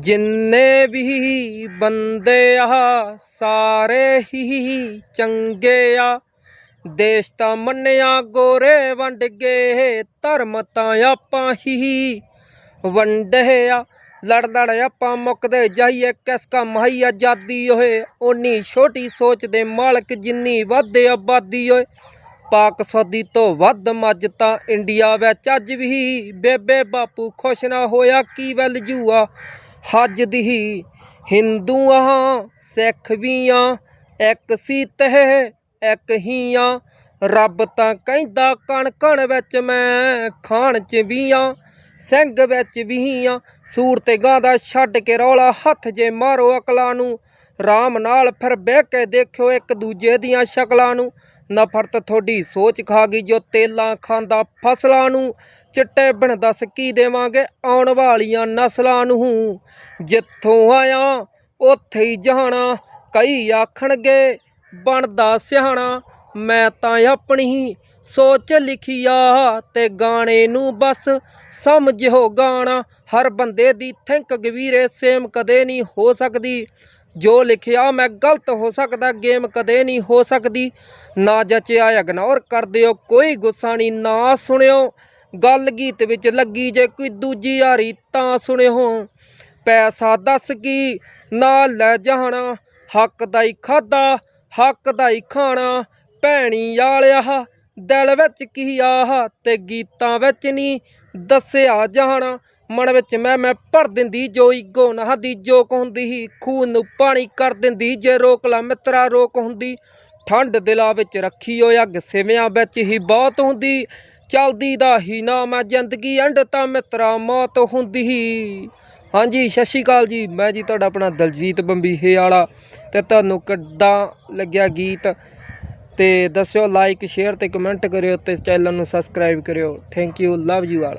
ਜਿੰਨੇ ਵੀ ਬੰਦੇ ਆ ਸਾਰੇ ਹੀ ਚੰਗੇ ਆ। ਦੇਸ਼ ਤਾਂ ਮੰਨਿਆ, ਗੋਰੇ ਵੰਡ ਗਏ ਧਰਮ ਤਾਂ ਆਪਾਂ ਹੀ ਵੰਡੇ ਆ। ਲੜ ਲੜ ਆਪਾਂ ਮੁੱਕਦੇ ਜਾਈਏ, ਕਿਸ ਕਾ ਮਹੀ ਆਜ਼ਾਦੀ ਓਏ? ਓਨੀ ਛੋਟੀ ਸੋਚ ਦੇ ਮਾਲਕ ਜਿੰਨੀ ਵੱਧ ਆਬਾਦੀ ਓਏ। ਪਾਕ ਸੌਦੀ ਤੋਂ ਵੱਧ ਮੱਝ ਤਾਂ ਇੰਡੀਆ ਵਿੱਚ ਅੱਜ ਵੀ। ਬੇਬੇ ਬਾਪੂ ਖੁਸ਼ ਨਾ ਹੋਇਆ, ਕੀ ਵੱਲ ਜੂਆ ਹੱਜ ਦੀ ਹਿੰਦੂ ਸਿੱਖ ਵੀ ਆ ਇੱਕ ਸੀ ਤਹ ਇੱਕ ਹੀ ਰੱਬ ਤਾਂ ਕਹਿੰਦਾ ਕਣ ਕਣ ਵਿੱਚ ਮੈਂ ਖਾਣ ਚ ਵੀ ਆ ਸਿੰਘ ਵਿੱਚ ਵੀ ਸੂਰ ਤੇ ਗਾਂ ਦਾ ਛੱਡ ਕੇ ਰੌਲਾ ਹੱਥ ਜੇ ਮਾਰੋ ਅਕਲਾਂ ਨੂੰ। ਰਾਮ ਨਾਲ ਫਿਰ ਬਹਿ ਕੇ ਦੇਖਿਓ ਇੱਕ ਦੂਜੇ ਦੀਆਂ ਸ਼ਕਲਾਂ ਨੂੰ। ਨਫ਼ਰਤ ਤੁਹਾਡੀ ਸੋਚ ਖਾ ਗਈ ਜੋ ਤੇਲਾਂ ਖਾਂਦਾ ਫਸਲਾਂ ਨੂੰ। ਚਿੱਟੇ ਬਣ ਦੱਸ ਕੀ ਦੇਵਾਂਗੇ? ਆਉਣ ਵਾਲੀਆਂ ਨਸਲਾਂ ਨੂੰ ਜਿੱਥੋਂ ਆਇਆ, ਉੱਥੇ ਹੀ ਜਾਣਾ ਕਈ ਆਖਣਗੇ, ਬਣਦਾ ਸਿਆਣਾ, ਮੈਂ ਤਾਂ ਆਪਣੀ ਹੀ ਸੋਚ ਲਿਖਿਆ ਤੇ ਗਾਣੇ ਨੂੰ ਬਸ ਸਮਝਿਓ ਗਾਣਾ। ਹਰ ਬੰਦੇ ਦੀ ਥਿੰਕ ਗਵੀਰੇ, ਸੇਮ ਕਦੇ ਨਹੀਂ ਹੋ ਸਕਦੀ। ਜੋ ਲਿਖਿਆ ਮੈਂ ਗਲਤ ਹੋ ਸਕਦਾ, ਗੇਮ ਕਦੇ ਨਹੀਂ ਹੋ ਸਕਦੀ। ਨਾ ਜਚਿਆ, ਇਗਨੋਰ ਕਰ ਦਿਓ, ਕੋਈ ਗੁੱਸਾ ਨਹੀਂ, ਨਾ ਸੁਣਿਓ। ਗੱਲ ਗੀਤ ਵਿੱਚ ਲੱਗੀ ਜੇ ਕੋਈ ਦੂਜੀ ਹਾਰੀ ਤਾਂ ਸੁਣਿਓ। ਪੈਸਾ ਦੱਸ ਕੀ ਨਾਲ ਲੈ ਜਾਣਾ। ਹੱਕ ਦਾ ਹੀ ਖਾਦਾ ਹੱਕ ਦਾ ਹੀ ਖਾਣਾ। ਭੈਣੀ ਵਾਲਿਆ ਦਿਲ ਵਿੱਚ ਕੀ ਆਹ ਤੇ ਗੀਤਾਂ ਵਿੱਚ ਨਹੀਂ ਦੱਸਿਆ ਜਾਣਾ। ਮਨ ਵਿੱਚ ਮੈਂ ਮੈਂ ਭਰ ਦਿੰਦੀ ਜੋ ਈਗੋ ਨਾ ਦੀ ਜੋਕ ਹੁੰਦੀ ਹੀ ਖੂਨ ਨੂੰ ਪਾਣੀ ਕਰ ਦਿੰਦੀ। ਜੇ ਰੋਕ ਲਾ ਮਿੱਤਰਾ, ਰੋਕ ਹੁੰਦੀ। ਠੰਡ ਦਿਲਾਂ ਵਿੱਚ ਰੱਖੀ ਹੋਇਆ ਅੱਗ, ਸਿਵਿਆਂ ਵਿੱਚ ਹੀ ਬਹੁਤ ਹੁੰਦੀ। ਚਲਦੀ ਦਾ ਹੀ ਨਾ ਮੈਂ ਜ਼ਿੰਦਗੀ ਅੰਡ ਤਾਂ ਮਿੱਤਰਾ ਮੌਤ ਹੁੰਦੀ। ਹੀ ਹਾਂਜੀ, ਸਤਿ ਸ਼੍ਰੀ ਅਕਾਲ ਜੀ। ਮੈਂ ਜੀ ਤੁਹਾਡਾ ਆਪਣਾ ਦਲਜੀਤ ਬੰਬੀਹੇ ਵਾਲਾ ਤੇ ਤੁਹਾਨੂੰ ਕਿੱਦਾਂ ਲੱਗਿਆ ਗੀਤ? ਤੇ ਦੱਸਿਓ ਲਾਈਕ ਸ਼ੇਅਰ ਤੇ ਕਮੈਂਟ ਕਰਿਓ ਤੇ ਚੈਨਲ ਨੂੰ ਸਬਸਕ੍ਰਾਈਬ ਕਰਿਓ। Thank you love you all